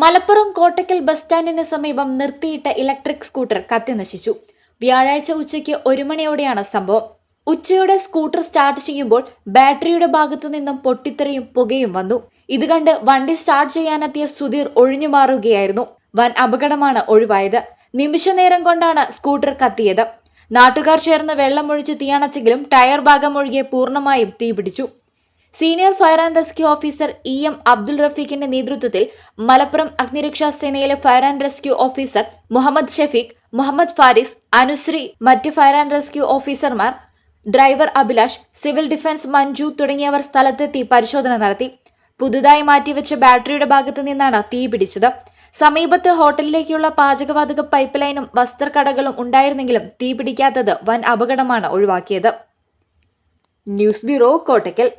Malappuram Kottakkal bus സ്റ്റാൻഡിന് സമീപം നിർത്തിയിട്ട ഇലക്ട്രിക് സ്കൂട്ടർ കത്തിനശിച്ചു. വ്യാഴാഴ്ച ഉച്ചയ്ക്ക് ഒരു മണിയോടെയാണ് സംഭവം. ഉച്ചയോടെ സ്കൂട്ടർ സ്റ്റാർട്ട് ചെയ്യുമ്പോൾ ബാറ്ററിയുടെ ഭാഗത്തു നിന്നും പൊട്ടിത്തെറിയും പുകയും വന്നു. ഇത് കണ്ട് വണ്ടി സ്റ്റാർട്ട് ചെയ്യാനെത്തിയ സുധീർ ഒഴിഞ്ഞു മാറുകയായിരുന്നു. വൻ അപകടമാണ് ഒഴിവായത്. നിമിഷനേരം കൊണ്ടാണ് സ്കൂട്ടർ കത്തിയത്. നാട്ടുകാർ ചേർന്ന് വെള്ളമൊഴിച്ച് തീയണച്ചെങ്കിലും ടയർ ഭാഗം ഒഴികെ പൂർണമായും തീപിടിച്ചു. Senior fire and rescue officer E M Abdul റഫീഖിന്റെ നേതൃത്വത്തിൽ മലപ്പുറം അഗ്നിരക്ഷാ സേനയിലെ fire and rescue officer Muhammad Shefeeq Muhammad Faris Anusree മറ്റ് ഫയർ ആൻഡ് റെസ്ക്യൂ ഓഫീസർമാർ driver Abhilash civil defence Manju തുടങ്ങിയവർ സ്ഥലത്തെത്തി പരിശോധന നടത്തി. പുതുതായി മാറ്റിവെച്ച ബാറ്ററിയുടെ ഭാഗത്തു നിന്നാണ് തീ പിടിച്ചത്. സമീപത്ത് ഹോട്ടലിലേക്കുള്ള പാചകവാതക പൈപ്പ് ലൈനും വസ്ത്രക്കടകളും ഉണ്ടായിരുന്നെങ്കിലും തീ പിടിക്കാത്തത് വൻ അപകടമാണ് ഒഴിവാക്കിയത്. News bureau Kottakkal.